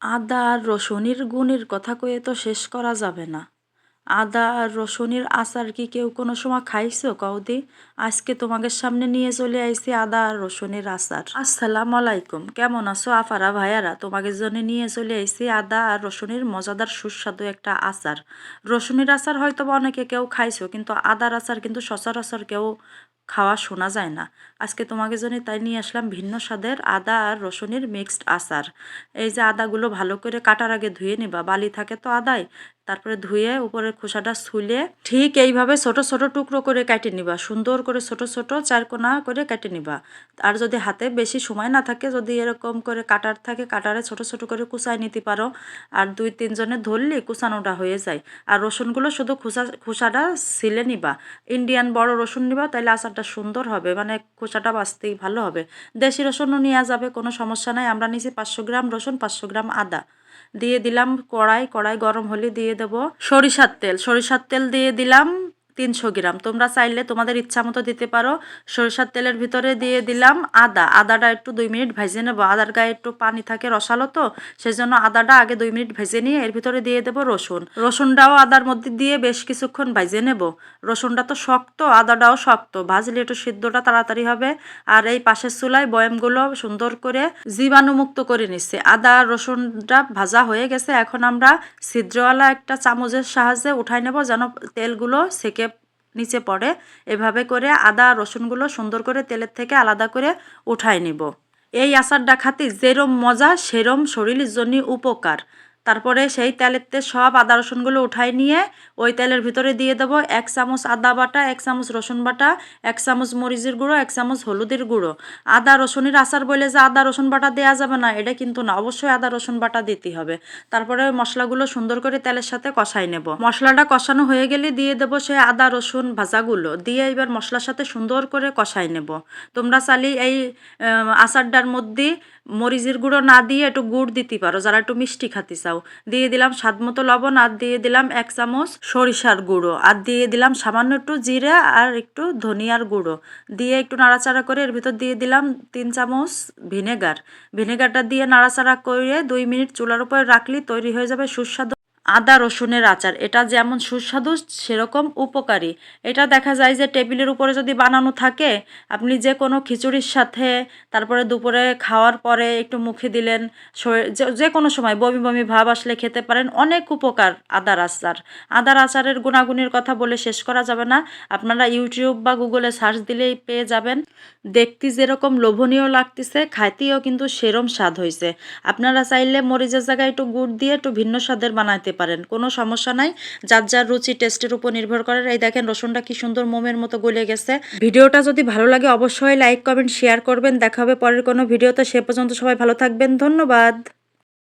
আদা আর রসুনের গুণের কথা কয়ে তো শেষ করা যাবে না। আদা আর রসুনের আচার কি কেউ কোনো সময় খাইছো? কৌদি আজকে তোমাদের সামনে নিয়ে চলে আইছি আদা আর রসুনের আচার। আসসালাম আলাইকুম, কেমন আছো আফারা ভাইয়ারা? তোমাদের জন্য নিয়ে চলে আইছি আদা আর রসুনের মজাদার সুস্বাদু একটা আচার। রসুনের আচার হয়তো অনেকে কেউ খাইছো, কিন্তু আদার আচার কিন্তু সচরাচর কেউ খাওয়া শোনা যায় না। আজকে তোমাকে জন্য তাই নিয়ে আসলাম ভিন্ন স্বাদের আদা আর রসুনের মিক্সড আচার। এই যে আদাগুলো ভালো করে কাটার আগে ধুয়ে নিবা, বালি থাকে তো আদায়। তারপরে ধুয়ে উপরের খোসাটা ছুলে ঠিক এইভাবে ছোট ছোট টুকরো করে কেটে নিবা, সুন্দর করে ছোট ছোট চারকোনা করে কেটে নিবা। আর যদি হাতে বেশি সময় না থাকে, যদি এরকম করে কাটার থাকে, কাটারে ছোট ছোট করে কুচাই নিতে পারো। আর দুই তিনজনে ধরলে কুচানোটা হয়ে যায়। আর রসুনগুলো শুধু খোসা, খোসাটা ছিলে নিবা। ইন্ডিয়ান বড় রসুন নিবা তাহলে আচারটা সুন্দর হবে মানে খোসাটা বাঁচতেই ভালো হবে। দেশি রসুনও নেওয়া যাবে, কোনো সমস্যা নাই। আমরা নিয়েছি পাঁচশো গ্রাম রসুন, পাঁচশো গ্রাম আদা। দিয়ে দিলাম কড়াই কড়াই গরম হলে দিয়ে দেব সরিষার তেল। সরিষার তেল দিয়ে দিলাম তিনশো গ্রাম। তোমরা চাইলে তোমাদের ইচ্ছা মতো দিতে পারো। সরিষার তেলের ভিতরে দিয়ে দিলাম আদা। আদাটা একটু দুই মিনিট ভেজে নেব। আদার গায়ে একটু পানি থাকে রসালো তো সেই জন্য আদাটা আগে দুই মিনিট ভেজে নিয়ে এর ভিতরে দিয়ে দেবো রসুন। রসুনটাও আদার মধ্যে দিয়ে বেশ কিছুক্ষণ ভেজে নেব। রসুনটা তো শক্ত, আদাটাও শক্ত। ভাজলে একটু সিদ্ধটা তাড়াতাড়ি হবে। আর এই পাশের চুলায় বয়ামগুলো সুন্দর করে জীবাণুমুক্ত করে নিচ্ছে। আদা আর রসুনটা ভাজা হয়ে গেছে। এখন আমরা ছিদ্রওয়ালা একটা চামচের সাহায্যে উঠাই নেব যেন তেলগুলো সেকে নিচে পড়ে, এভাবে করে আদা, রসুনগুলো সুন্দর করে তেলের থেকে আলাদা করে উঠায় নিব। এই আচারটা খাতে যেরম মজা, সেরম শরীরের জন্য উপকার। তারপরে সেই তেলেতে সব আদা রসুনগুলো উঠাই নিয়ে ওই তেলের ভিতরে দিয়ে দেবো এক চামচ আদা বাটা, এক চামচ রসুন বাটা, এক চামচ মরিচের গুঁড়ো, এক চামচ হলুদের গুঁড়ো। আদা রসুনের আচার বলে যে আদা রসুন বাটা দেওয়া যাবে না, এটা কিন্তু না, অবশ্যই আদা রসুন বাটা দিতে হবে। তারপরে মশলাগুলো সুন্দর করে তেলের সাথে কষাই নেব। মশলাটা কষানো হয়ে গেলে দিয়ে দেবো সেই আদা রসুন ভাজাগুলো। দিয়ে এবার মশলার সাথে সুন্দর করে কষাই নেব। তোমরা চালি এই আচারটার মধ্যে মরিচের গুঁড়ো না দিয়ে একটু গুড় দিতে পারো, যারা একটু মিষ্টি খাতে চাও। দিয়ে দিলাম স্বাদ মতো লবণ আর দিয়ে দিলাম এক চামচ সরিষার গুঁড়ো। আর দিয়ে দিলাম সামান্য একটু জিরা আর একটু ধনিয়ার গুঁড়ো। দিয়ে একটু নাড়াচাড়া করে এর ভিতর দিয়ে দিলাম তিন চামচ ভিনেগার। ভিনেগারটা দিয়ে নাড়াচাড়া করে দুই মিনিট চুলার উপরে রাখলে তৈরি হয়ে যাবে সুস্বাদু আদা, রসুনের আচার। এটা যেমন সুস্বাদু, সেরকম উপকারী। এটা দেখা যায় যে টেবিলের উপরে যদি বানানো থাকে, আপনি যে কোনো খিচুড়ির সাথে তারপরে দুপুরে খাওয়ার পরে একটু মুখে দিলেন যে কোনো সময় বমি বমি ভাব আসলে খেতে পারেন, অনেক উপকার আদার আচার। আদার আচারের গুণাগুণের কথা বলে শেষ করা যাবে না। আপনারা ইউটিউব বা গুগলে সার্চ দিলেই পেয়ে যাবেন। দেখতে যেরকম লোভনীয় লাগতেছে, খাইতেও কিন্তু সেরম স্বাদ হয়েছে আপনারা চাইলে মরিচের জায়গায় একটু গুড় দিয়ে একটু ভিন্ন স্বাদের বানাইতে পারেন। কোনো সমস্যা নাই। যার যার রুচি টেস্টের উপর নির্ভর করে। এই দেখেন, রসুনটা কি সুন্দর মোমের মতো গলে গেছে। ভিডিওটা যদি ভালো লাগে, অবশ্যই লাইক, কমেন্ট, শেয়ার করবেন। দেখা হবে পরের কোনো ভিডিওতে। সে পর্যন্ত সবাই ভালো থাকবেন। ধন্যবাদ।